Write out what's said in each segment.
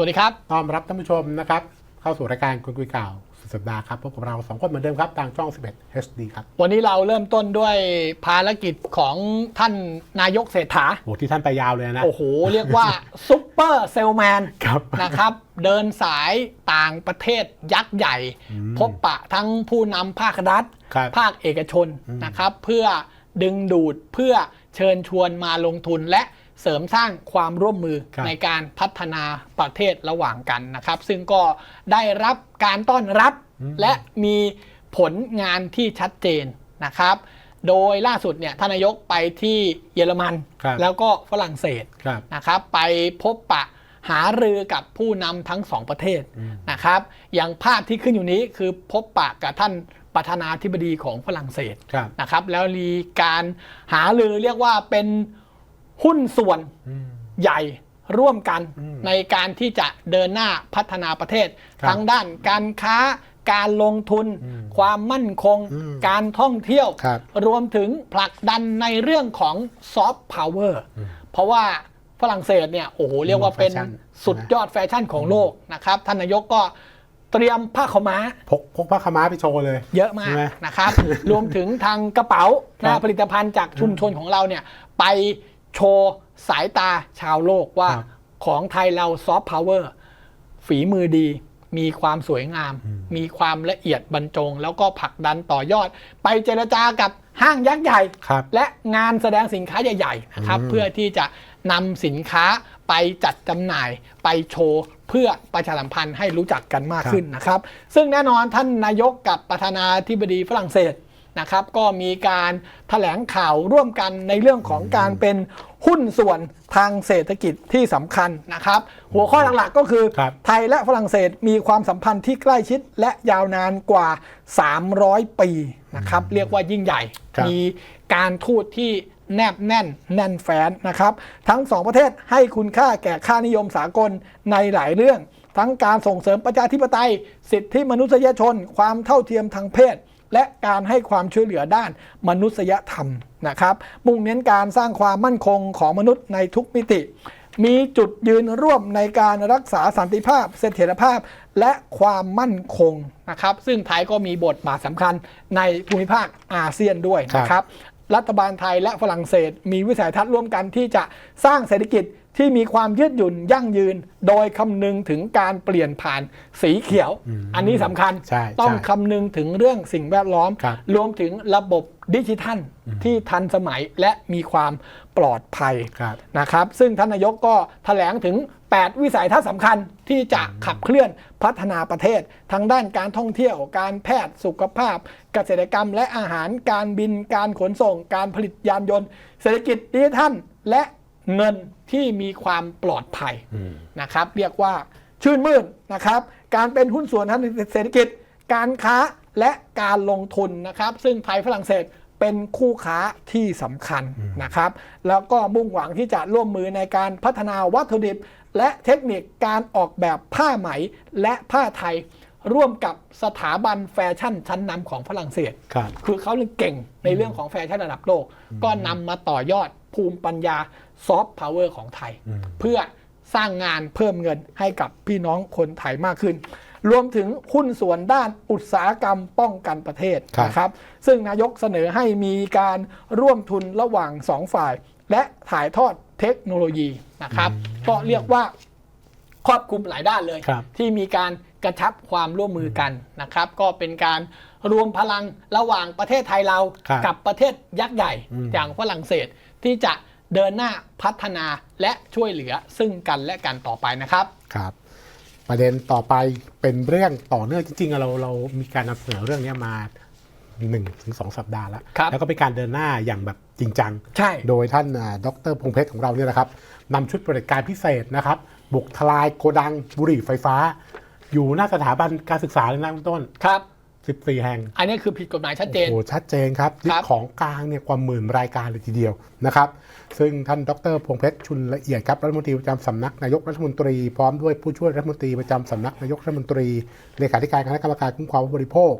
วัสดีครับสวัสดีครับต้อนรับท่านผู้ชมนะครับ เข้าสู่รายการคุยคุยข่าวสุดสัปดาห์ครับพบกับเราสองคนเหมือนเดิมครับทางช่อง 11 HD ครับ วันนี้เราเริ่มต้นด้วยภารกิจของท่านนายกเศรษฐาโอ้ที่ท่านไปยาวเลยนะ โอ้โห เรียกว่าซุปเปอร์เซลแมนครับนะครับ เดินสายต่างประเทศยักษ์ใหญ่ พบปะทั้งผู้นำภาครัฐครับภาคเอกชนนะครับ เพื่อดึงดูดเพื่อเชิญชวนมาลงทุนและ เสริมสร้างความร่วมมือครับในการพัฒนาประเทศระหว่างกันนะครับ ซึ่งก็ได้รับการต้อนรับและมีผลงานที่ชัดเจนนะครับ โดยล่าสุดเนี่ยท่านนายกไปที่เยอรมันครับแล้วก็ฝรั่งเศสครับนะครับไปพบปะหารือกับผู้นำทั้งสองประเทศนะครับ อย่างภาพที่ขึ้นอยู่นี้คือพบปะกับท่านประธานาธิบดีของฝรั่งเศสครับนะครับ แล้วมีการหารือเรียกว่าเป็น หุ้นส่วนอืมใหญ่ร่วมกันอืมในการที่จะเดินหน้าพัฒนาประเทศครับทั้งด้านการค้าการลงทุนอืมความมั่นคงอืมการท่องเที่ยวครับรวมถึงผลักดันในเรื่องของซอฟต์พาวเวอร์เพราะว่าฝรั่งเศสเนี่ยโอ้โหเรียกว่าเป็นแฟชั่นสุดยอดแฟชั่นของโลกนะครับท่านนายกก็เตรียมผ้าขาวม้าพกพกผ้าขาวม้าไปโชว์เลย เยอะมากใช่ไหมนะครับ รวมถึงทางกระเป๋าครันะบผลิตภัณฑ์จากชุมชนของเราเนี่ยไป โชว์สายตาชาวโลกว่าครับของไทยเราซอฟต์พาวเวอร์ฝีมือดี มีความสวยงามมีความละเอียดบรรจง แล้วก็ผลักดันต่อยอด ไปเจรจากับห้างยักษ์ใหญ่ ครับ และงานแสดงสินค้าใหญ่ๆนะครับอืม เพื่อที่จะนำสินค้าไปจัดจำหน่ายไปโชว์เพื่อประชาสัมพันธ์ให้รู้จักกันมากขึ้นนะครับ ซึ่งแน่นอนท่านนายกกับประธานาธิบดีฝรั่งเศส นะครับก็มีการแถลงข่าวร่วมกันในเรื่องของการเป็นหุ้นส่วนทางเศรษฐกิจที่สำคัญนะครับ หัวข้อหลักๆก็คือครับไทยและฝรั่งเศสมีความสัมพันธ์ที่ใกล้ชิดและยาวนานกว่า 300 ปีนะครับเรียกว่ายิ่งใหญ่ครับมีการทูตที่แนบแน่นแน่นแฟ้นนะครับ ทั้งสองประเทศให้คุณค่าแก่ค่านิยมสากลในหลายเรื่อง ทั้งการส่งเสริมประชาธิปไตย สิทธิมนุษยชน ความเท่าเทียมทางเพศ และการให้ความช่วยเหลือด้านมนุษยธรรมนะครับ มุ่งเน้นการสร้างความมั่นคงของมนุษย์ในทุกมิติ มีจุดยืนร่วมในการรักษาสันติภาพ เสถียรภาพ และความมั่นคงนะครับ ซึ่งไทยก็มีบทบาทสำคัญในภูมิภาคอาเซียนด้วยนะครับ รัฐบาลไทยและฝรั่งเศส มีวิสัยทัศน์ร่วมกันที่จะสร้างเศรษฐกิจ ที่มีความยืดหยุ่นยั่งยืน โดยคำนึงถึงการเปลี่ยนผ่านสีเขียว อันนี้สำคัญใช่ต้องใช่คำนึงถึงเรื่องสิ่งแวดล้อมครับรวมถึงระบบดิจิทัลที่ทันสมัยและมีความปลอดภัยครับนะครับ ซึ่งท่านนายกก็แถลงถึง 8 วิสัยทัศน์สำคัญที่จะขับเคลื่อนพัฒนาประเทศทั้งด้านการท่องเที่ยว การแพทย์สุขภาพ เกษตรกรรม และอาหารการบินการขนส่ง การผลิตยานยนต์ เศรษฐกิจดิจิทัลและ เงินที่มีความปลอดภัยนะครับ เรียกว่าชื่นมื่นนะครับ การเป็นหุ้นส่วนทางเศรษฐกิจ การค้าและการลงทุนนะครับ ซึ่งไทยฝรั่งเศสเป็นคู่ค้าที่สำคัญนะครับ แล้วก็มุ่งหวังที่จะร่วมมือในการพัฒนาวัตถุดิบ และเทคนิคการออกแบบผ้าไหมและผ้าไทย ร่วมกับสถาบันแฟชั่นชั้นนำของฝรั่งเศส ครับ คือเขาเก่งในเรื่องของแฟชั่นระดับโลก ก็นำมาต่อยอดภูมิปัญญาซอฟต์พาวเวอร์ของไทยเพื่อสร้างงานเพิ่มเงินให้กับพี่น้องคนไทยมากขึ้น รวมถึงหุ้นส่วนด้านอุตสาหกรรมป้องกันประเทศครับ นะครับ ซึ่งนายกเสนอให้มีการร่วมทุนระหว่างสองฝ่าย และถ่ายทอดเทคโนโลยีนะครับ ก็เรียกว่าครอบคลุมหลายด้านเลย ครับ ที่มีการ กระชับความร่วมมือกันนะครับ ก็เป็นการรวมพลังระหว่างประเทศไทยเราครับกับประเทศยักษ์ใหญ่อืม อย่างฝรั่งเศสที่จะเดินหน้าพัฒนาและช่วยเหลือซึ่งกันและกันต่อไปนะครับ ครับ ประเด็นต่อไปเป็นเรื่องต่อเนื่องจริงๆอะเราเรามีการนำเสนอเรื่องนี้มา1นถึงสสัปดาห์แล้ว ครับ แล้วก็เป็นการเดินหน้าอย่างแบบจริงจัง ใช่ โดยท่านอ่าดรพงษ์เพชรของเราเนี่ยนะครับนำชุดปฏิบัติการพิเศษนะครับ บุกทลายโกดังบุหรี่ไฟฟ้า อยู่หน้าสถาบันการศึกษาเลยนะคุณต้น ครับ 14 แห่ง อันนี้คือผิดกฎหมายชัดเจน โอ้โหชัดเจนครับยึดครับของกลางเนี่ยกว่าหมื่นรายการเลยทีเดียวนะครับ ซึ่งท่านดรพงษ์เพชรชุนละเอียดครับรัฐมนตรีประจำสำนักนายกรัฐมนตรีพร้อมด้วยผู้ช่วยรัฐมนตรีประจำสำนักนายกรัฐมนตรีเลขาธิการคณะกรรมการคุ้มครองผู้บริโภค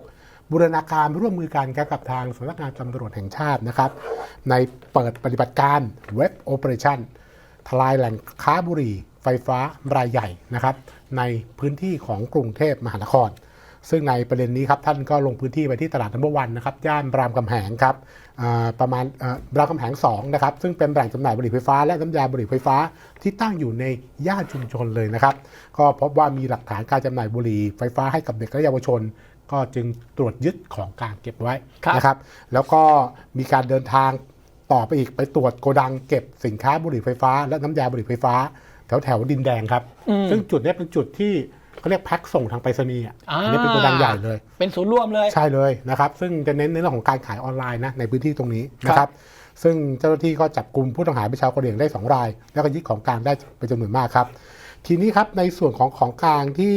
บูรณาการร่วมมือกันครับกับทางสำนักงานตำรวจแห่งชาตินะครับ ในเปิดปฏิบัติการเว็บโอเปอเรชั่น ทลายแหล่งค้าบุหรี่ไฟฟ้ารายใหญ่นะครับ ในพื้นที่ของกรุงเทพมหานคร ซึ่งในประเด็นนี้ครับท่านก็ลงพื้นที่ไปที่ตลาดนัมเบอร์วันนะครับย่านรามคำแหงครับอ่าประมาณอ่ารามคำแหง2นะครับซึ่งเป็นแหล่งจำหน่ายบุหรี่ไฟฟ้า และน้ำยาบุหรี่ไฟฟ้าที่ตั้งอยู่ในย่านชุมชนเลยนะครับ ก็พบว่ามีหลักฐานการจำหน่ายบุหรี่ไฟฟ้าให้กับเด็กและเยาวชนก็จึงตรวจยึดของกลางเก็บไว้ครับนะครับ แล้วก็มีการเดินทางต่อไปอีกไปตรวจโกดังเก็บสินค้าบุหรี่ไฟฟ้า และน้ำยาบุหรี่ไฟฟ้า แถวแถวๆดินแดงครับอืมซึ่งจุดเนี้ยเป็นจุดที่เขาเรียกแพ็คส่งทางไปรษณีย์อะอ่าอันนี้เป็นโกดังใหญ่เลย เป็นศูนย์รวมเลย ใช่เลยนะครับ ซึ่งจะเน้นในเรื่องของการขายออนไลน์นะในพื้นที่ตรงนี้นะคครัรับบซึ่งเจ้าหน้าที่ก็จับกลุ่มผู้ต้องหาเป็นชาวกะเหรี่ยงได้ 2 ราย แล้วก็ยึดของกลางได้เป็นจำนวนมากครับ ทีนี้ครับในส่วนของของกลางที่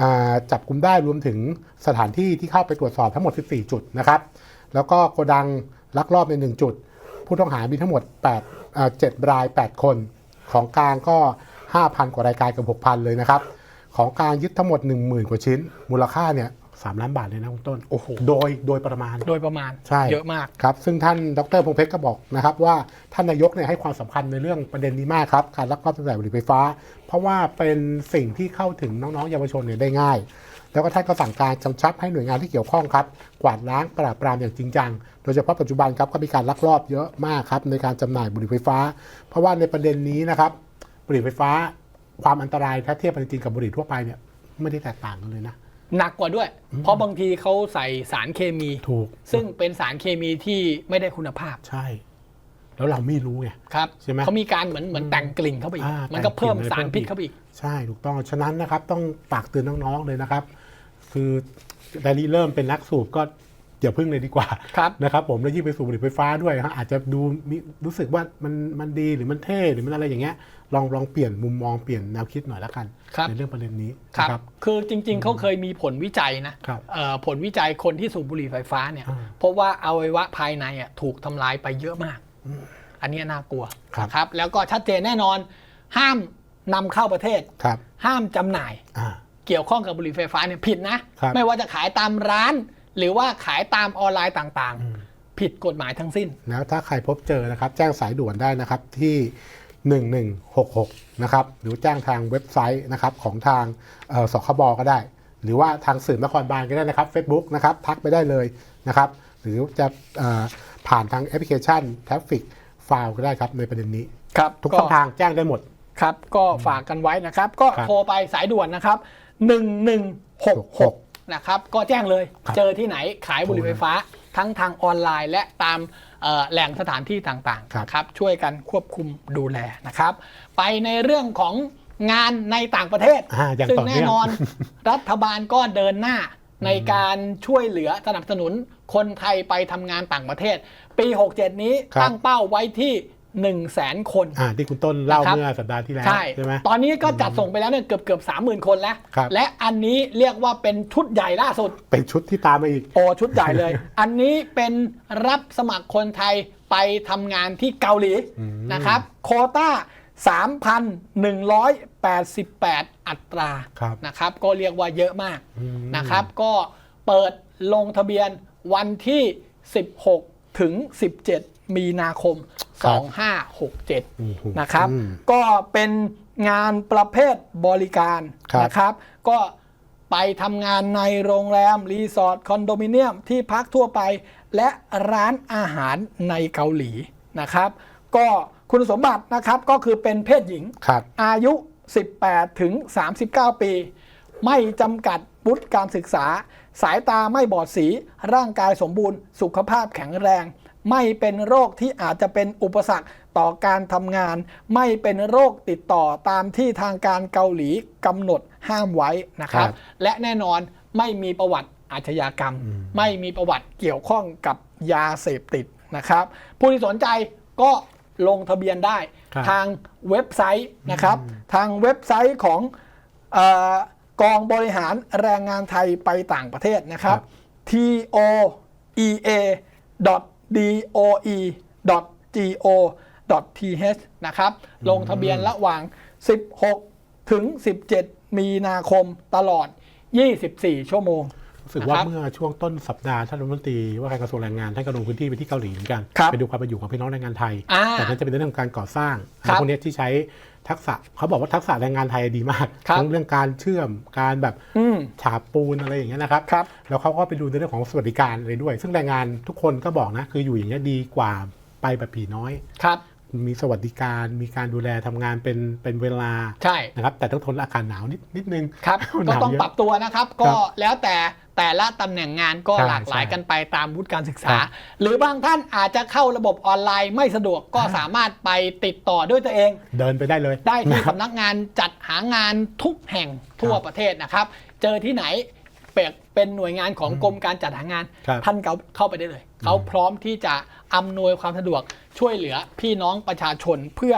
อ่าจับกลุ่มได้รวมถึงสถานที่ที่เข้าไปตรวจสอบทั้งหมด 14 จุดนะครับ แล้วก็โกดังลักลอบใน 1 จุด ผู้ต้องหามีทั้งหมด8อ่า7ราย 8 คน ของกลางก็ 5,000 กว่ารายการเกับ 6,000 เลยนะครับ ของกลางยึดทั้งหมด 10,000 กว่าชิ้น มูลค่าเนี่ย3ล้านบาทเลยนะคุณต้น โอ้โห โดย โดยประมาณ โดยประมาณ ใช่ เยอะมาก ครับ ซึ่งท่าน ดรพงษ์เพชรก็บอกนะครับว่าท่านนายกเนี่ยให้ความสำคัญในเรื่องประเด็นนี้มากครับ การลักลอบจำหน่ายบุหรี่ไฟฟ้า เพราะว่าเป็นสิ่งที่เข้าถึงน้องๆ เยาวชนเนี่ยได้ง่าย แล้วก็ท่านก็สั่งการกำชับให้หน่วยงานที่เกี่ยวข้องครับกวาดล้างปราบปรามอย่างจริงจัง โดยเฉพาะปัจจุบันครับก็มีการลักลอบเยอะมากครับในการจำหน่ายบุหรี่ไฟฟ้า เพราะว่าในประเด็นนี้นะครับบุหรี่ไฟฟ้าความอันตรายถ้าเทียบกันจริงๆกับบุหรี่ทั่วไปเนี่ยไม่ได้แตกต่างกันเลยนะหนักกว่าด้วย เพราะบางทีเขาใส่สารเคมีถูก ซึ่งเป็นสารเคมีที่ไม่ได้คุณภาพใช่ แล้วเราไม่รู้ไงครับใช่ไหมเขามีการเหมือนเหมือนแต่งกลิ่นเข้าไปอีกอ่ามันก็เพิ่มแต่งกลิ่นสารพิษเพิ่มอีกเข้าไปอีก ใช่ถูกต้องฉะนั้นนะครับ ต้องฝากเตือนน้องๆเลยนะครับ คือแต่นี้เริ่มเป็นนักสูบก็อย่าพึ่งเลยดีกว่าครับนะครับผมแล้วยิ่งไปสูบบุหรี่ไฟฟ้าด้วยฮะอาจจะดูมีรู้สึกว่ามันมันดีหรือมันเท่หรือมันอะไรอย่างเงี้ยลองลองเปลี่ยนมุมมองเปลี่ยนแนวคิดหน่อยละกันครับในเรื่องประเด็นนี้ครับนะครับ คือจริง ๆเขาเคยมีผลวิจัยนะครับเอ่อผลวิจัยคนที่สูบบุหรี่ไฟฟ้าเนี่ยอ่าพบว่าอวัยวะภายในอะถูกทำลายไปเยอะมาก อันเนี้ยน่ากลัวครับนะครับ แล้วก็ชัดเจนแน่นอน ห้ามนำเข้าประเทศครับห้ามจำหน่ายอ่า เกี่ยวข้องกับบุหรี่ไฟฟ้าเนี่ยผิดนะ ครับ ไม่ว่าจะขายตามร้าน หรือว่าขายตามออนไลน์ต่างอืมๆผิดกฎหมายทั้งสิ้น แล้วถ้าใครพบเจอนะครับ แจ้งสายด่วนได้นะครับที่ 1166 นะครับ หรือแจ้งทางเว็บไซต์นะครับของทางเอ่อสคบก็ได้ หรือว่าทางสื่อนครบาลก็ได้นะครับ Facebook นะครับ ทักไปได้เลยนะครับ หรือจะเอ่อผ่านทางแอปพลิเคชัน Traffic File ก็ได้ครับในประเด็นนี้ ครับทุกช่องทางแจ้งได้หมด ครับ ก็ฝากกันไว้นะครับ ก็ครับ โทรไปสายด่วนนะครับ 1166นะครับก็แจ้งเลยครับเจอที่ไหนขายบุหรี่โทรไฟนะฟ้า ทั้งทางออนไลน์และตามเอ่อแหล่งสถานที่ต่างครับๆนะครับช่วยกันควบคุมดูแลนะครับ ไปในเรื่องของงานในต่างประเทศอ่าอย่างซึ่งต่อแน่เนื่องนอนรัฐบาลก็เดินหน้าในการช่วยเหลือสนับสนุนคนไทยไปทำงานต่างประเทศ ปี 67 นี้ครับตั้งเป้าไว้ที่ 1 0 0 0 0แสนคนอ่าที่คุณต้นเล่านะครับเมื่อสัปดาห์ที่แล้วใช่ใช่ไหมตอนนี้ก็จัดส่งไปแล้วเนี่ยเกือบเกือบสามหมื่นคนแล้วครับและอันนี้เรียกว่าเป็นชุดใหญ่ล่าสุด เป็นชุดที่ตามมาอีกโอชุดใหญ่เลย อันนี้เป็นรับสมัครคนไทยไปทำงานที่เกาหลีอืมนะครับโควต้า3,188 อัตราครับนะครับ ก็เรียกว่าเยอะมากอืมนะครับ ก็เปิดลงทะเบียนวันที่ 16 ถึง 17 มีนาคมครับ2567อืมนะครับอืมก็เป็นงานประเภทบริการครับนะครับ ก็ไปทำงานในโรงแรม รีสอร์ท คอนโดมิเนียม ที่พักทั่วไป และร้านอาหารในเกาหลีนะครับ ก็คุณสมบัตินะครับก็คือเป็นเพศหญิงครับอายุ 18 ถึง 39 ปี ไม่จำกัดวุฒิการศึกษา สายตาไม่บอดสี ร่างกายสมบูรณ์ สุขภาพแข็งแรง ไม่เป็นโรคที่อาจจะเป็นอุปสรรคต่อการทำงาน ไม่เป็นโรคติดต่อตามที่ทางการเกาหลีกำหนดห้ามไว้นะครับครับและแน่นอนไม่มีประวัติอาชญากรรมอืมไม่มีประวัติเกี่ยวข้องกับยาเสพติดนะครับ ผู้ที่สนใจก็ลงทะเบียนได้ครับทางเว็บไซต์นะครับ ทางเว็บไซต์ของเออกองบริหารแรงงานไทยไปต่างประเทศนะครับ t o e a d o e g o t h นะครับ ลงทะเบียนระหว่าง 16 ถึง 17 มีนาคมตลอด 24 ชั่วโมง รู้สึกว่านะครับเมื่อช่วงต้นสัปดาห์ท่านรัฐมนตรีว่าการกระทรวงแรงงานท่านก็ลงพื้นที่ไปที่เกาหลีเหมือนกันครับไปดูความเป็นอยู่ของพี่น้องแรงงานไทยอ่าแต่นั้นจะเป็นเรื่องของการก่อสร้างครับพวกเนี้ยที่ใช้ทักษะเขาบอกว่าทักษะแรงงานไทยดีมากครับทั้งเรื่องการเชื่อมการแบบอืมฉาบปูนอะไรอย่างเงี้ยนะครับครับแล้วเขาก็ไปดูในเรื่องของสวัสดิการอะไรด้วย ซึ่งแรงงานทุกคนก็บอกนะคืออยู่อย่างเงี้ยดีกว่าไปแบบผีน้อยครับ มีสวัสดิการ มีการดูแลทำงานเป็นเป็นเวลาใช่นะครับแต่ต้องทนอากาศหนาวนิดนิดนึงครับหก็นาวต้องเยอะปรับตัวนะครับก็แล้วแต่แต่ละตำแหน่งงานก็ใช่หลากหลายใช่กันไปตามวุฒิการศึกษาครับหรือบางท่านอาจจะเข้าระบบออนไลน์ไม่สะดวกก็สามารถไปติดต่อด้วยตัวเอง เดินไปได้เลย ได้ที่นะครับสำนักงานจัดหางานทุกแห่งทั่วครับประเทศนะครับ เจอที่ไหน เปกเป็นหน่วยงานของกรมการจัดหางาน ครับท่านเขาเข้าไปได้เลย เขาพร้อมที่จะอำนวยความสะดวกช่วยเหลือพี่น้องประชาชนเพื่อ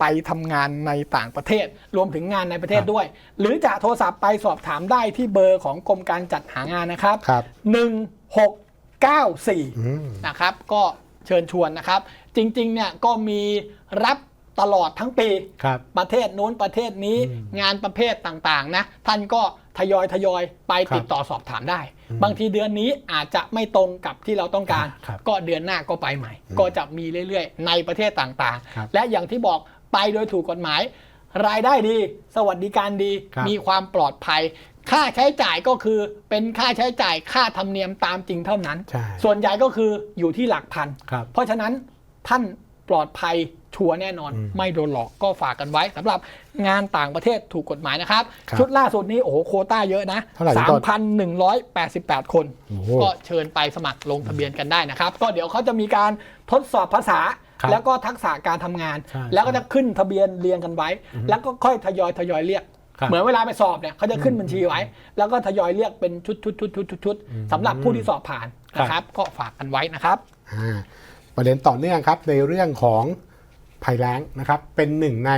ไปทำงานในต่างประเทศ รวมถึงงานในประเทศครับด้วย หรือจะโทรศัพท์ไปสอบถามได้ที่เบอร์ของกรมการจัดหางานนะครับ ครับ 1694 อืม นะครับก็เชิญชวนนะครับ จริงๆเนี่ยก็มีรับตลอดทั้งปี ครับประเทศนู้นประเทศนี้อืมงานประเภทต่างๆนะท่านก็ ทยอยทยอยไปครับติดต่อสอบถามได้อืมบางทีเดือนนี้อาจจะไม่ตรงกับที่เราต้องการครับก็เดือนหน้าก็ไปใหม่ ก็จะมีเรื่อยๆ ในประเทศต่างครับๆและอย่างที่บอกไปโดยถูกกฎหมาย รายได้ดี สวัสดิการดีครับมีความปลอดภัย ค่าใช้จ่ายก็คือเป็นค่าใช้จ่ายค่าธรรมเนียมตามจริงเท่านั้นใช่ส่วนใหญ่ก็คืออยู่ที่หลักพันครับเพราะฉะนั้นท่านปลอดภัย ชัวร์แน่นอนอืมไม่โดนหลอกก็ฝากกันไว้สำหรับงานต่างประเทศถูกกฎหมายนะครับครับชุดล่าสุดนี้โอ้โหโควต้าเยอะนะเท่าไหร่พี่ต้น3,188 คนโอ้โหก็เชิญไปสมัครลงทะเบียนกันได้นะครับ ก็เดี๋ยวเขาจะมีการทดสอบภาษาครับแล้วก็ทักษะการทำงานใช่แล้วก็จะขึ้นทะเบียนเรียงกันไว้ แล้วก็ค่อยทยอยทยอยเรียกครับเหมือนเวลาไปสอบเนี่ยเขาจะขึ้นบัญชีไว้ แล้วก็ทยอยเรียกเป็นชุดชุดชุดชุดชุดชุดสำหรับผู้ที่สอบผ่านนะครับ ก็ฝากกันไว้นะครับอ่าประเด็นต่อเนื่องครับในเรื่องของ ภัยแล้งนะครับ เป็นหนึ่งใน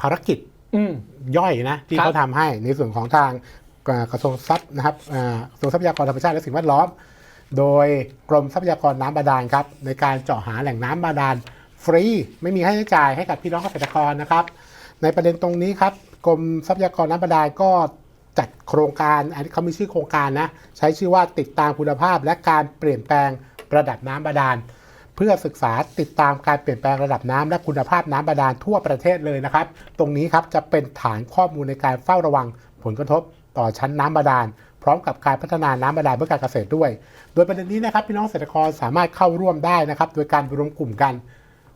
ภารกิจอืมย่อยนะที่ครับเขาทำให้ในส่วนของทางเอ่อกระทรวงทรัพย์นะครับเอ่อกระทรวงทรัพยากรธรรมชาติและสิ่งแวดล้อม โดยกรมทรัพยากรน้ำบาดาลครับในการเจาะหาแหล่งน้ำบาดาลฟรีไม่มีค่าใช้จ่ายให้กับพี่น้องเกษตรกรนะครับ ในประเด็นตรงนี้ครับกรมทรัพยากรน้ำบาดาลก็จัดโครงการอันนี้เขามีชื่อโครงการนะใช้ชื่อว่าติดตามคุณภาพ และการเปลี่ยนแปลงระดับน้ำบาดาล เพื่อศึกษาติดตามการเปลี่ยนแปลงระดับน้ำและคุณภาพน้ำบาดาลทั่วประเทศเลยนะครับ ตรงนี้ครับจะเป็นฐานข้อมูลในการเฝ้าระวังผลกระทบต่อชั้นน้ำบาดาลพร้อมกับการพัฒนาน้ำบาดาลเพื่อการเกษตรด้วย โดยประเด็นนี้นะครับพี่น้องเกษตรกรสามารถเข้าร่วมได้นะครับ โดยการรวมกลุ่มกัน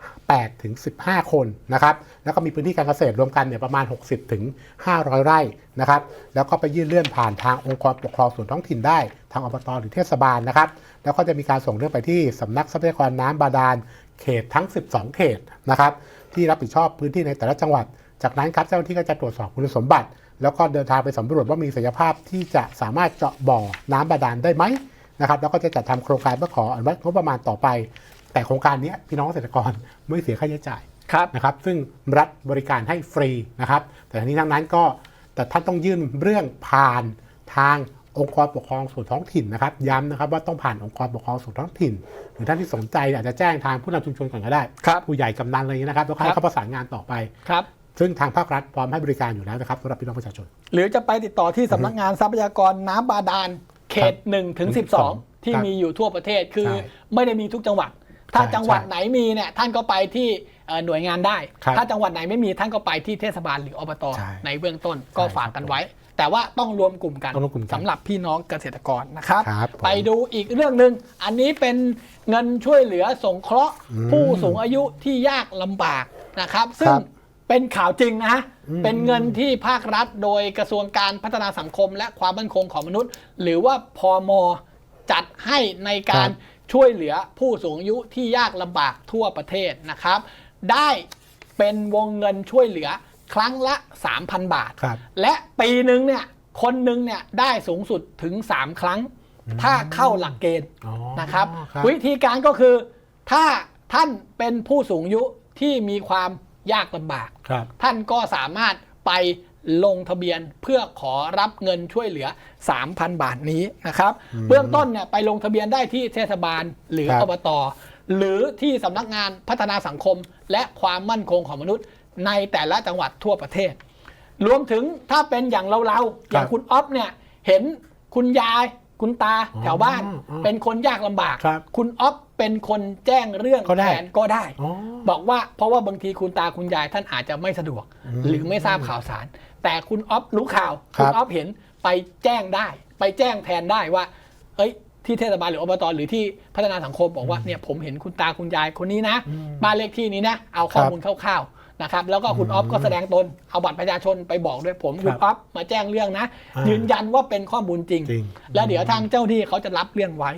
8ถึง15 คนนะครับแล้วก็มีพื้นที่การเกษตรรวมกันเนี่ยประมาณ 60ถึง500 ไร่นะครับแล้วก็ไปยื่นเลื่อนผ่านทางองค์กรปกครองส่วนท้องถิ่นได้ ทางอบตหรือเทศบาลนะครับ แล้วก็จะมีการส่งเรื่องไปที่สำนักทรัพยากรน้ำบาดาลเขตทั้ง 12 เขตนะครับที่รับผิดชอบพื้นที่ในแต่ละจังหวัด จากนั้นครับเจ้าหน้าที่ก็จะตรวจสอบคุณสมบัติ แล้วก็เดินทางไปสำรวจว่ามีศักยภาพที่จะสามารถเจาะบ่อน้ำบาดาลได้ไหมนะครับแล้วก็จะจัดทำโครงการเพื่อขออนุมัติงบประมาณต่อไป แต่โครงการนี้พี่น้องเกษตรกรไม่เสียค่าใช้จ่ายครับนะครับซึ่งรัฐบริการให้ฟรีนะครับแต่ทั้งนี้ทั้งนั้นก็แต่ท่านต้องยื่นเรื่องผ่านทาง องค์กรปกครองส่วนท้องถิ่นนะครับ ย้ำนะครับว่าต้องผ่านองค์กรปกครองส่วนท้องถิ่น หรือท่านที่สนใจอาจจะแจ้งทางผู้นำชุมชนก่อนก็ได้ครับผู้ใหญ่กำนันอะไรอย่างนี้นะครับแล้วก็ให้ครับเขาประสานงานต่อไปครับซึ่งทางภาครัฐพร้อมให้บริการอยู่แล้วนะครับสำหรับพี่น้องประชาชน หรือจะไปติดต่อที่สำนักงานทรัพยากรน้ำบาดาลเขต1ถึง12 ที่ครับมีอยู่ทั่วประเทศคือใช่ไม่ได้มีทุกจังหวัด ถ้าใช่จังหวัดใช่ไหนมีเนี่ยท่านก็ไปที่เอ่อ หน่วยงานได้ครับถ้าจังหวัดไหนไม่มีท่านก็ไปที่เทศบาลหรืออบตใช่ในเบื้องต้นก็ใช่ฝากกันไว้ แต่ว่าต้องรวมกลุ่มกันต้องรวมกลุ่มกันสำหรับพี่น้องเกษตรกรนะครับครับผมไปดูอีกเรื่องหนึ่งอันนี้เป็นเงินช่วยเหลือสงเคราะห์อืมผู้สูงอายุที่ยากลำบากนะครับ ซึ่งครับเป็นข่าวจริงนะอืมเป็นเงินที่ภาครัฐโดยกระทรวงการพัฒนาสังคม และความมั่นคงของมนุษย์ หรือว่าพอมจัดให้ในการช่วยเหลือผู้สูงอายุที่ยากลำบากทั่วประเทศนะครับ ได้เป็นวงเงินช่วยเหลือครั้งละ 3,000 บาท ครับ และปีหนึ่งเนี่ยคนหนึ่งเนี่ยได้สูงสุดถึง 3 ครั้ง ถ้าเข้าหลักเกณฑ์อ๋อนะครับครับวิธีการก็คือ ถ้าท่านเป็นผู้สูงอายุที่มีความยากลำบาก ครับ ท่านก็สามารถไปลงทะเบียนเพื่อขอรับเงินช่วยเหลือ 3,000 บาทนี้นะครับ เบื้องต้นเนี่ยไปลงทะเบียนได้ที่เทศบาลหรือครับ อบต หรือที่สำนักงานพัฒนาสังคม และความมั่นคงของมนุษย์ในแต่ละจังหวัดทั่วประเทศ รวมถึงถ้าเป็นอย่างเราๆอย่างคุณอ๊อฟเนี่ยเห็นคุณยายคุณตาแถวบ้านอ๋ออ๋อเป็นคนยากลำบากครับคุณอ๊อฟเป็นคนแจ้งเรื่องก็ได้แทนก็ได้อ๋อบอกว่าเพราะว่าบางทีคุณตาคุณยายท่านอาจจะไม่สะดวกอืมหรือไม่ทราบข่าวสาร แต่คุณอ๊อฟรู้ข่าวครัคุบณอ๊อฟเห็นไปแจ้งได้ ไปแจ้งแทนได้ว่า เอ้ย ที่เทศบาลหรืออบตหรือที่พัฒนาสังคมบอกว่าเนี่ยผมเห็นคุณตาคุณยายคนนี้นะอืมบ้านเลขที่นี้นะเอาข้อครับมูลคร่าวๆนะครับแล้วก็คุณอืมอ๊อฟก็แสดงตนเอาบัตรประชาชนไปบอกด้วยผมคคุรัณบอ๊อฟมาแจ้งเรื่องนะอ่ายืยืนยันว่าเป็นข้อมูลจริงจริงแล้วเดี๋ยวทางเจ้าที่เขาจะรับเรื่องไว้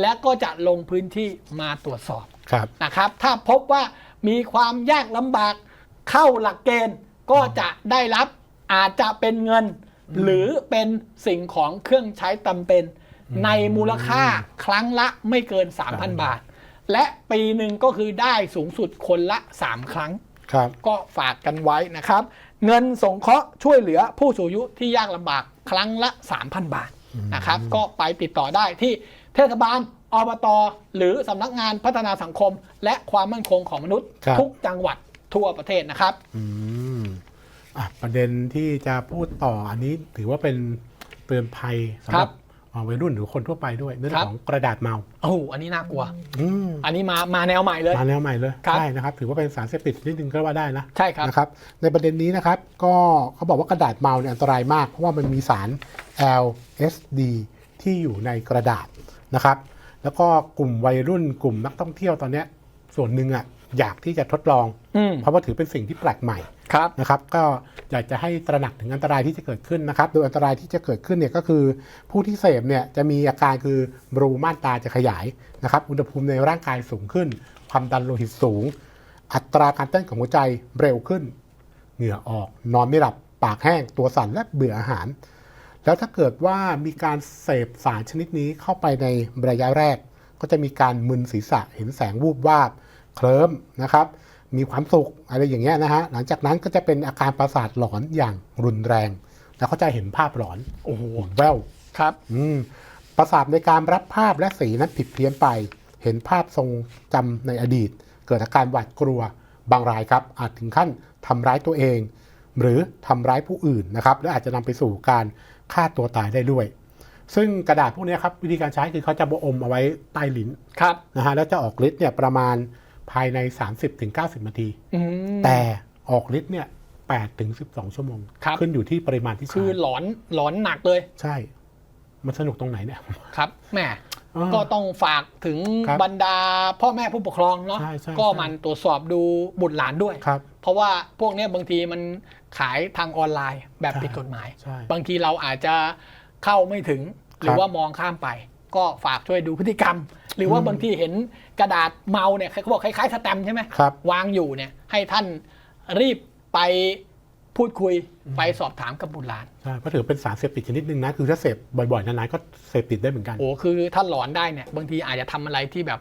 และก็จะลงพื้นที่มาตรวจสอบครับนะครับ ถ้าพบว่ามีความยากลำบากเข้าหลักเกณฑ์ก็จะได้รับอาจจะเป็นเงิน หรือเป็นสิ่งของเครื่องใช้จำเป็น ในมูลค่าครั้งละไม่เกิน 3,000 บาท และปีหนึ่งก็คือได้สูงสุดคนละ 3 ครั้ง ครับ ก็ฝากกันไว้นะครับ เงินสงเคราะห์ช่วยเหลือผู้สูงอายุที่ยากลำบากครั้งละ 3,000 บาทนะครับ ก็ไปติดต่อได้ที่เทศบาลอบตหรือสำนักงานพัฒนาสังคม และความมั่นคงของมนุษย์ ครับ ทุกจังหวัดทั่วประเทศนะครับ อืมอะประเด็นที่จะพูดต่ออันนี้ถือว่าเป็นเตือนภัยสำหครัรับบอ่า วัยรุ่นหรือคนทั่วไปด้วยเรื่องครับของกระดาษเมาโอ้โหอันนี้น่ากลัวอืมอันนี้มามาแนวใหม่เลยมาแนวใหม่เลยครับใช่นะครับถือว่าเป็นสารเสพติดชนิดหนึ่งก็ว่าได้นะใช่ครับนะครับ ในประเด็นนี้นะครับ ก็เขาบอกว่ากระดาษเมาเนี่ยอันตรายมาก เพราะว่ามันมีสาร LSD ที่อยู่ในกระดาษนะครับ แล้วก็กลุ่มวัยรุ่นกลุ่มนักท่องเที่ยวตอนเนี้ยส่วนหนึ่งอะ อยากที่จะทดลองอืมเพราะว่าถือเป็นสิ่งที่แปลกใหม่ครับนะครับ ก็อยากจะให้ตระหนักถึงอันตรายที่จะเกิดขึ้นนะครับ โดยอันตรายที่จะเกิดขึ้นเนี่ยก็คือ ผู้ที่เสพเนี่ยจะมีอาการคือบรูม่านตาจะขยายนะครับ อุณหภูมิในร่างกายสูงขึ้น ความดันโลหิตสูง อัตราการเต้นของหัวใจเร็วขึ้น เหงื่อออก นอนไม่หลับ ปากแห้ง ตัวสั่นและเบื่ออาหาร แล้วถ้าเกิดว่ามีการเสพสารชนิดนี้เข้าไปในระยะแรก ก็จะมีการมึนศีรษะ เห็นแสงวูบวาบ เคลิ้มนะครับ มีความสุขอะไรอย่างเงี้ยนะฮะหลังจากนั้นก็จะเป็นอาการประสาทหลอนอย่างรุนแรง แล้วก็จะเห็นภาพหลอนโอ้โหแววครับอืมประสาทในการรับภาพและสีนั้นผิดเพี้ยนไป เห็นภาพทรงจำในอดีต เกิดอาการหวาดกลัวบางรายครับ อาจถึงขั้นทำร้ายตัวเอง หรือทำร้ายผู้อื่นนะครับและอาจจะนำไปสู่การฆ่าตัวตายได้ด้วย ซึ่งกระดาษพวกนี้ครับวิธีการใช้คือเขาจะบอมเอาไว้ใต้ลิ้นครับนะฮะแล้วจะออกฤทธิ์เนี่ยประมาณ ภายใน 30-90 นาทีอืมแต่ออกฤทธิ์เนี่ย8ถึง12 ชั่วโมงครับขึ้นอยู่ที่ปริมาณที่ใช้คือหลอนหลอนหนักเลย ใช่ มันสนุกตรงไหนเนี่ย ครับแหมเออก็ต้องฝากถึงครับบรรดาพ่อแม่ผู้ปกครองเนาะใช่ใช่ก็ใช่มันตรวจสอบดูบุตรหลานด้วยครับเพราะว่าพวกเนี้ยบางทีมันขายทางออนไลน์แบบใช่ผิดกฎหมายใช่บางทีเราอาจจะเข้าไม่ถึง หรือว่ามองข้ามไป ก็ฝากช่วยดูพฤติกรรม หรือว่าอืมบางทีเห็นกระดาษเมาเนี่ยเขาบอกคล้ายๆสแตมป์ใช่ไหมครับวางอยู่เนี่ยให้ท่านรีบไปพูดคุยไปสอบถามกับบุตรหลานใช่ก็ถือเป็นสารเสพติดชนิดหนึ่งนะ คือถ้าเสพบ่อยๆนานๆก็เสพติดได้เหมือนกัน โอ้คือถ้าหลอนได้เนี่ยบางทีอาจจะทำอะไรที่แบบ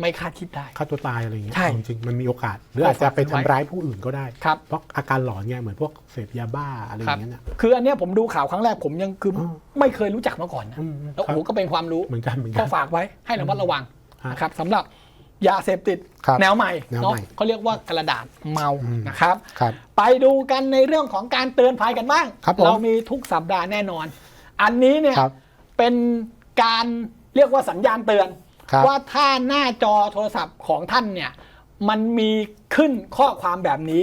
ไม่คาดคิดได้ ฆ่าตัวตายอะไรอย่างเงี้ยใช่จริงๆมันมีโอกาส หรืออาจจะไปทำร้ายผู้อื่นก็ได้ ครับ เพราะอาการหลอนไงเหมือนพวกเสพยาบ้าอะไรอครับย่างเงี้ยนะคืออันเนี้ยผมดูข่าวครั้งแรกผมยังคือออไม่เคยรู้จักมาก่อนนะอืมแล้วครัโอ้บโหก็เป็นความรู้เหมือนกันเหมือนกัก็น ฝากไว้ให้ระมัดระวังฮะนะครับสำหรับยาเสพติดครับแนวใหม่แนวเนาะใหม่เขาเรียกว่ากระดาษเมาอืม นะครับ ครับ ไปดูกันในเรื่องของการเตือนภัยกันบ้าง ครับผมเรามีทุกสัปดาห์แน่นอน อันนี้เนี่ยครับเป็นการเรียกว่าสัญญาณเตือน ครับ ว่าถ้าหน้าจอโทรศัพท์ของท่านเนี่ย มันมีขึ้นข้อความแบบนี้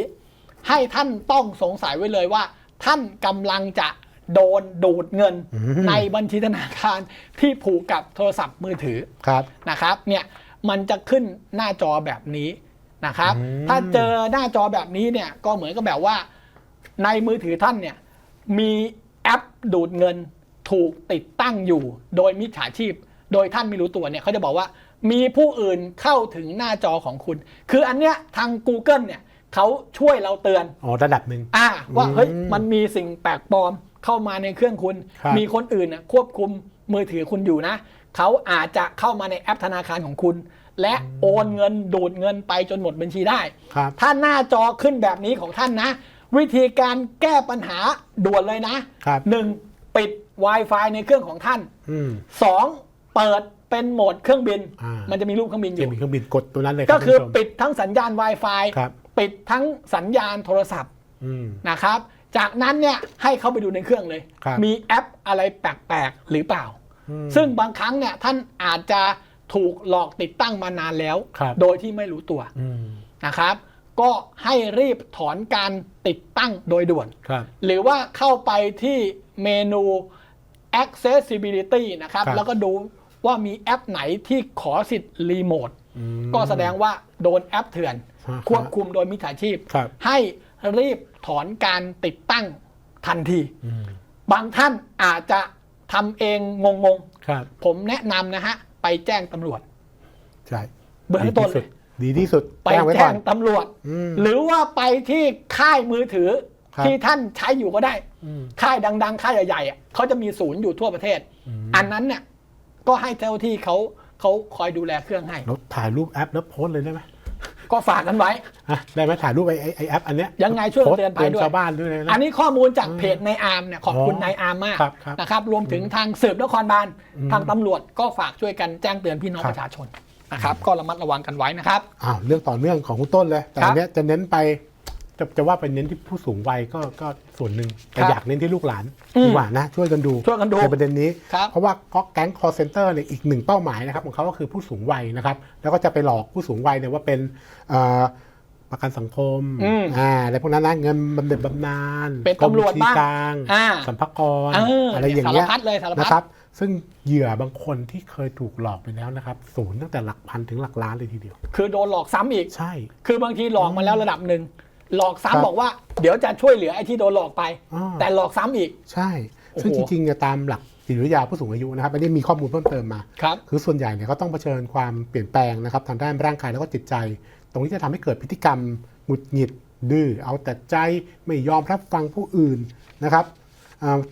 ให้ท่านต้องสงสัยไว้เลยว่า ท่านกำลังจะโดนดูดเงินอืม ในบัญชีธนาคารที่ผูกกับโทรศัพท์มือถือ ครับ นะครับเนี่ยมันจะขึ้นหน้าจอแบบนี้นะครับ อืม ถ้าเจอหน้าจอแบบนี้เนี่ยก็เหมือนกับแบบว่า ในมือถือท่านเนี่ยมีแอปดูดเงินถูกติดตั้งอยู่ โดยมิจฉาชีพ โดยท่านไม่รู้ตัวเนี่ยเขาจะบอกว่ามีผู้อื่นเข้าถึงหน้าจอของคุณ คืออันเนี้ยทาง Google เนี่ยเขาช่วยเราเตือนอ๋อระดับหนึ่งอ่าว่าอืมเฮ้ยมันมีสิ่งแปลกปลอมเข้ามาในเครื่องคุณครับมีคนอื่นน่ะควบคุมมือถือคุณอยู่นะเขาอาจจะเข้ามาในแอปธนาคารของคุณ และโอนเงินดูดเงินไปจนหมดบัญชีได้ครับถ้าหน้าจอขึ้นแบบนี้ของท่านนะ วิธีการแก้ปัญหาด่วนเลยนะครับหนึ่งปิด Wi-Fi ในเครื่องของท่านอืมสอง เปิดเป็นโหมดเครื่องบิน อ่ามั มันจะมีรูปเครื่องบินอเกมยู่ มีเครื่องบินกดตัวนั้นเลยก็คือรับปิดทั้งสัญญาณ Wi-Fi ครับ ปิดทั้งสัญญาณโทรศัพท์อืม นะครับ จากนั้นเนี่ยให้เขาไปดูในเครื่องเลย ครับ มีแอปอะไรแปลกๆหรือเปล่า อืม ซึ่งบางครั้งเนี่ยท่านอาจจะถูกหลอกติดตั้งมานานแล้ว ครับ โดยที่ไม่รู้ตัวอืมนะครับ ก็ให้รีบถอนการติดตั้งโดยด่วน ครับ หรือว่าเข้าไปที่เมนู accessibility นะครับ ครับแล้วก็ดู ว่ามีแอปไหนที่ขอสิทธิ์รีโมทอืมก็แสดงว่าโดนแอปเถื่อนครับควบคุมโดยมิจฉาชีพครับให้รีบถอนการติดตั้งทันทีอืมบางท่านอาจจะทำเองงงครับๆผมแนะนำนะฮะ ไปแจ้งตำรวจ ใช่เบื้องต้นเลยดีที่สุดไปแจ้งไว้ก่แจ้อนงตำรวจอืมหรือว่าไปที่ค่ายมือถือครับที่ท่านใช้อยู่ก็ได้อืมค่ายดัง ๆ ค่ายใหญ่ๆอะเขาจะมีศูนย์อยู่ทั่วประเทศอืมอันนั้นเนี่ย ก็ให้เจ้าที่เขาเขาคอยดูแลเครื่องให้ แล้วถ่ายรูปแอปแล้วโพสต์เลยได้ไหมก็ฝากกันไว้ฮะได้ไหมถ่ายรูปไอ้ไอ้ไอ้แอปอันเนี้ยยังไงช่วยโพสต์เตือนภัยด้วย ชาวบ้านด้วยนะ อันนี้ข้อมูลจากเพจในายอาร์มเนี่ยขอบคุณอ๋อนายอาร์มมากครับครับนะครับ รวมถึงทางสืบนครบาลอืมทางตำรวจก็ฝากช่วยกันแจ้งเตือนพี่น้องครับ ประชาชนนะครับ ก็ระมัดระวังกันไว้นะครับ อ้าวเรื่องต่อเนื่องของคุณต้นเลย แต่ครับอันเนี้ยจะเน้นไป จะจะว่าไปเน้นที่ผู้สูงวัยก็ก็ส่วนหนึ่งแต่ครับอยากเน้นที่ลูกหลานอืมดีกว่านะช่วยกันดูช่วยกันดูในประเด็นนี้ ครับเพราะว่าก็แก๊ง call center เนี่ยอีกหนึ่งเป้าหมายนะครับของเขาก็คือผู้สูงวัยนะครับแล้วก็จะไปหลอกผู้สูงวัยเนี่ยว่าเป็นเอ่อประกันสังคมอืมอ่าอะไรพวกนั้นนะเงินบำเหน็จบำนาญเป็นตำรวจกมบัญชีบ้างกลางอ่า สัมภากรเออออะไรอย่างเงี้ยสารพัดเลยสารพัด นะครับ ซึ่งเหยื่อบางคนที่เคยถูกหลอกไปแล้วนะครับศูนย์ตั้งแต่หลักพันถึงหลักล้านเลยทีเดียว คือโดนหลอกซ้ำอีก ใช่ คือบางทีหลอกมาแล้วระดับหนึ่ง หลอกครับ ซ้ำบอกว่า เดี๋ยวจะช่วยเหลือไอ้ที่โดนหลอกไป อ่าแต่หลอกซ้ำอีก ใช่โอ้โหซึ่งจริงๆเนี่ยตามหลักจิตวิทยาผู้สูงอายุนะครับอันนี้มีข้อมูลเพิ่มเติมมา ครับ คือส่วนใหญ่เนี่ยเขาต้องเผชิญความเปลี่ยนแปลงนะครับทางด้านร่างกายแล้วก็จิตใจ ตรงนี้จะทำให้เกิดพฤติกรรมหงุดหงิดดื้อเอาแต่ใจไม่ยอมรับฟังผู้อื่นนะครับอ่า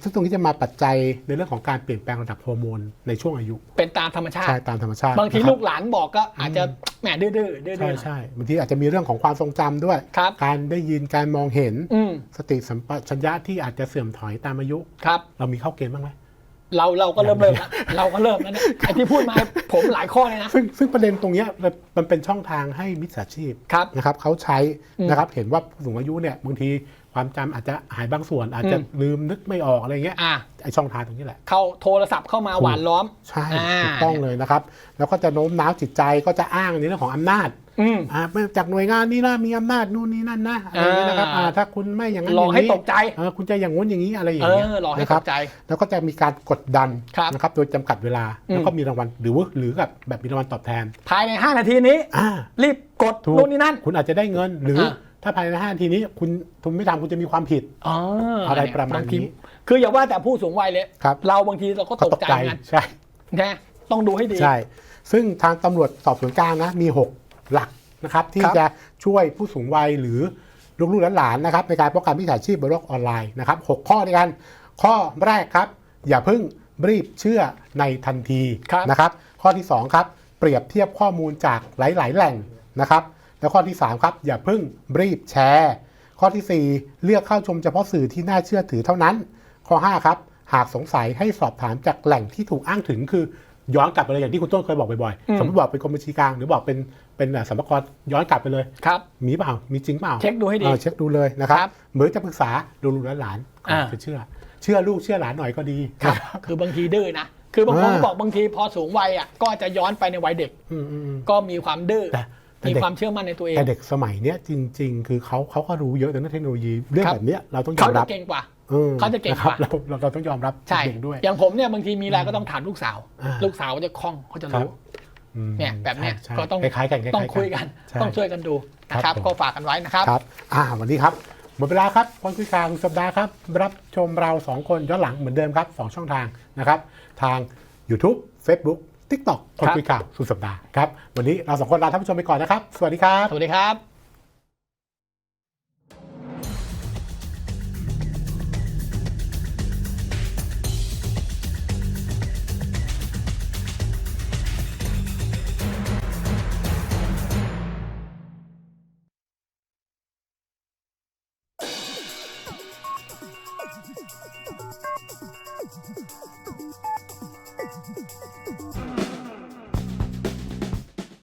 ซึ่งตรงนี้จะมาปัจจัยในเรื่องของการเปลี่ยนแปลงระดับฮอร์โมนในช่วงอายุ เป็นตามธรรมชาติ ใช่ตามธรรมชาติ บางทีนะครับลูกหลานบอกก็อาจจะแหมดื้อๆดื้อๆดื้อใช่ๆใช่บางทีอาจจะมีเรื่องของความทรงจำด้วยครับการได้ยินการมองเห็นอืมสติสัมปชัญญะที่อาจจะเสื่อมถอยตามอายุครับ เรามีเข้าเกณฑ์บ้างไหมเราเราก็เริ่มเริ่มแล้วเราก็เริ่มแล้วเนี่ยไอ้ที่พูดมาผมหลายข้อเลยนะซึ่งซึ่งประเด็นตรงเนี้ยมันมันเป็นช่องทางให้มิจฉาชีพครับนะครับเขาใช้อืมนะครับเห็นว่าผู้สูงอายุเนี่ยบางที ความจำอาจจะหายบางส่วนอาจจะอืมลืมนึกไม่ออกอะไรเงี้ยอ่าไอช่องทางตรงนี้แหละ เข้าโทรศัพท์เข้ามาหวานล้อม ใช่อ่าถูกต้องเลยนะครับ แล้วก็จะโน้มน้าวจิตใจก็จะอ้างในเรื่องของอำนาจอืมอ่ามาจากหน่วยงานนี้นะมีอำนาจนู่นนี่นั่นนะอะไรเงี้ยนะครับอ่าอ่าถ้าคุณไม่อย่างนั้นหลอกย่างให้นี้ตกใจเออคุณจะอย่างงู้นอย่างนี้อะไรอย่างเอเงี้ยอหลอกให้นะคตรับกใจแล้วก็จะมีการกดดันครับนะครับโดยจำกัดเวลาอืมแล้วก็มีรางวัลหรือว่าหรือกับแบบมีรางวัลตอบแทน ภายใน 5 นาทีนี้อ่ารีบกดถูกนู่นนี่นั่น คุณอาจจะได้เงินหรืออ่า ถ้าภายในห้านาทีนี้คุณคุณไม่ทำคุณจะมีความผิด อ๋ออะไรประมาณนี้บงทีคืออย่าว่าแต่ผู้สูงวัยเลยครับ เราบางทีเราก็ตกใจกันใช่นะต้องดูให้ดี ใช่ ซึ่งทางตำรวจสอบสวนกลางนะมี 6 หลักนะครับ ที่ครับ จะช่วยผู้สูงวัยหรือลูกๆหลานๆนะครับในการป้องกันมิจฉาชีพบนโลกออนไลน์นะครับหกข้อด้วยกัน ข้อแรกครับ อย่าเพิ่งรีบเชื่อในทันทีครับ นะครับ ข้อที่ 2 ครับ เปรียบเทียบข้อมูลจากหลาย ๆ แหล่งนะครับ แล้วข้อที่ 3 ครับ อย่าเพิ่งรีบแชร์ ข้อทีสี่ 4 เลือกเข้าชมเฉพาะสื่อที่น่าเชื่อถือเท่านั้น ข้อ 5 ครับ หากสงสัยให้สอบถามจากแหล่งที่ถูกอ้างถึงคือย้อนกลับไปเลยอย่างที่คุณต้นเคยบอกบ่อยอืมๆสมมติบอกเป็นกรมบัญชีกลางหรือบอกเป็นเป็นอ่าสัมภาระย้อนกลับไปเลยครับมีเปล่ามีจริงเปล่าเช็คดูให้ดีออเช็คดูเลยนะครับครับเหมือนจะปรึกษาดูลูกหลานๆก่อนอ่าจะเชื่อ เชื่อลูกเชื่อหลานหน่อยก็ดีครับคือบางทีดื้อนะคือบางคนอ่าก็บอกบางทีพอสูงวัยอะก็จะย้อนไปในวัยเด็กอืมอืมอืมก็มีความดื้อแต่แต่ มีเด็กความเชื่อมั่นในตัวเองแต่เด็กสมัยเนี้ยจริง ๆ คือเขาเขาก็รู้เยอะในเรื่องเทคโนโลยีเรื่องครับแบบเนี้ยเราต้องยอเขามจะรับเก่งกว่าออเขาจะเก่งนครับกว่าเราเราเราต้องยอมรับใช่เด็กด้วย อย่างผมเนี่ยบางทีมีอะไรก็ต้องถามลูกสาวอ่าลูกสาวก็จะคล่องเขาจะครับรู้อืมเนี่ยแบบเนี้ยใช่ก็ต้องคล้ายๆกันล้าๆต้องคุยกันใช่ต้องช่วยกันดูนะคครัรับบผมก็ฝากกันไว้นะครับครับอ่าวันนี้ครับหมดเวลาครับวันคุยข่าวสุดสัปดาห์ครับ รับชมเราสองคนย้อนหลังเหมือนเดิมครับสองช่องทางนะครับ ทาง YouTube Facebook TikTok คนครับคุยข่าวสุดสัปดาห์ครับวันนี้เราสองคนลาท่านผู้ชมไปก่อนนะครับ สวัสดีครับ สวัสดีครับ